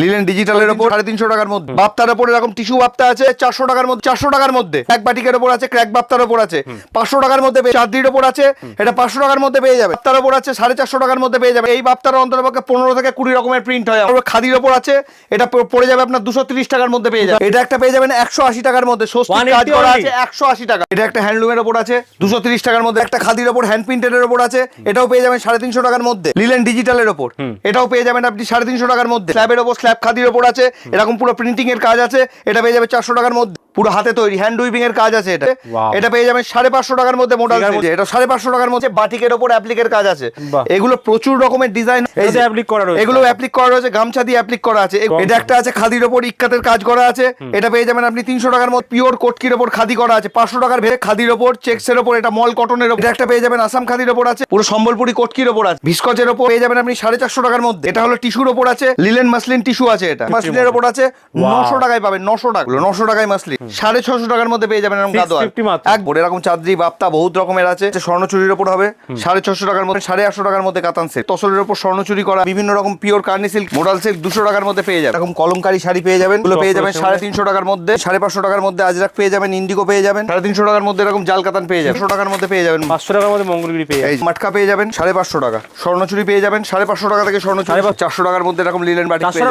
Linen ডিজিটালের ওপর সাড়ে তিনশো টাকার মধ্যে। বাপ্তার ওপর এরকম টিস্যু বাপ্তা আছে চারশো টাকার মধ্যে চারশো টাকার মধ্যে। এক বাটিকের ওপর আছে ক্র্যাক বাপ্তার ওপর আছে। পাঁচশো টাকার মধ্যে চাঁদনির ওপর আছে এটা পাঁচশো টাকার মধ্যে পেয়ে যাবে। বাপ্তার ওপর আছে সাড়ে চারশো টাকার মধ্যে পেয়ে যাবে। এই বাপ্তার অন্তরপক্ষে পনেরো থেকে কুড়ি রকমের প্রিন্ট হয়। আর খাদির ওপর আছে এটা পড়ে যাবে আপনার দুশো তিরিশ টাকার মধ্যে পেয়ে যাবে। এটা একটা পেয়ে যাবেন একশো আশি টাকার মধ্যে। স্বস্তিক 180 কাজ করা আছে একশো আশি টাকা। এটা একটা হ্যান্ডলুমের ওপর আছে দুশো তিরিশ টাকার মধ্যে। একটা খাদির ওপর হ্যান্ড প্রিন্টের ওপর আছে এটাও পেয়ে যাবেন সাড়ে তিনশো টাকার মধ্যে। লিলেন ডিজিটালের ওপর। এটাও পেয়ে যাবেন আপনি সাড়ে তিনশো টাকার মধ্যে। স্ল্যাবের ওপর স্ল্যাব খাদির ওপর আছে এরকম পুরো প্রিন্টিং এর কাজ আছে এটা পেয়ে যাবে চারশো টাকার মধ্যে। পুরো হাতে তৈরি হ্যান্ড উইভিং এর কাজ আছে এটা। এটা পেয়ে যাবেন সাড়ে পাঁচশো টাকার মধ্যে মধ্যে- এটা সাড়ে পাঁচশো টাকার মধ্যে বাটিকের ওপর অ্যাপ্লিকের কাজ আছে। এগুলো প্রচুর রকমের ডিজাইন করা রয়েছে। এগুলো অ্যাপ্লিক করা রয়েছে গামছা দিয়ে অ্যাপ্লিক করা আছে। এটা একটা আছে খাদির ওপর ইক্কাতের কাজ করা আছে। এটা পেয়ে যাবেন আপনি তিনশো টাকার মধ্যে পিওর কোটকির ওপর খাদি করা আছে। পাঁচশো টাকার ভেবে খাদির ওপর চেক্সের ওপর এটা মল কটনের ওপর। একটা পেয়ে যাবেন আসাম খাদির ওপর আছে। পুরো সম্বলপুরি কোটকির ওপর আছে। ভিস্কচের ওপর পেয়ে যাবেন আপনি সাড়ে চারশো টাকার মধ্যে। এটা হলো টিস্যুর ওপর আছে। লিলেন মাসলিন টিস্যু আছে এটা। মাসলিনের ওপর আছে নশো টাকায় পাবেন নশো টাকা। নশো টাকায় মাসলিন সাড়ে ছশো টাকার মধ্যে পেয়ে যাবেন এরকম গাদোয়াল। 650 মাত্র। এক বোর্ড এরকম চাঁদরি বাপ্তা বহুত রকমের আছে। স্বর্ণচুরির ওপর হবে সাড়ে ছশো টাকার মধ্যে সাড়ে আটশো টাকার মধ্যে কাতান সেট তসরের ওপর স্বর্ণচুরি করা বিভিন্ন রকম পিওর কার্নি সিল্ক মোডাল সিল্ক দুশো টাকার মধ্যে পেয়ে যাবেন। এরকম কলমকারি শাড়ি পেয়ে যাবেন পেয়ে যাবেন সাড়ে তিনশো টাকার মধ্যে সাড়ে পাঁচশো টাকার মধ্যে আজরাক পেয়ে যাবেন ইন্ডিগো পেয়ে যাবেন সাড়ে তিনশো টাকার মধ্যে এরকম জাল কাতান পেয়ে যাবেন একশো টাকার মধ্যে পেয়ে যাবেন। পাঁচশো টাকার মধ্যে মঙ্গলগিরি পেয়ে এই মাটকা পেয়ে যাবেন সাড়ে পাঁচশো টাকা। স্বর্ণচুরি পেয়ে যাবেন সাড়ে পাঁচশো টাকা থেকে স্বর্ণচুরি চারশো টাকার মধ্যে এরকম লিলেন বাটি 400 পেয়ে যাবেন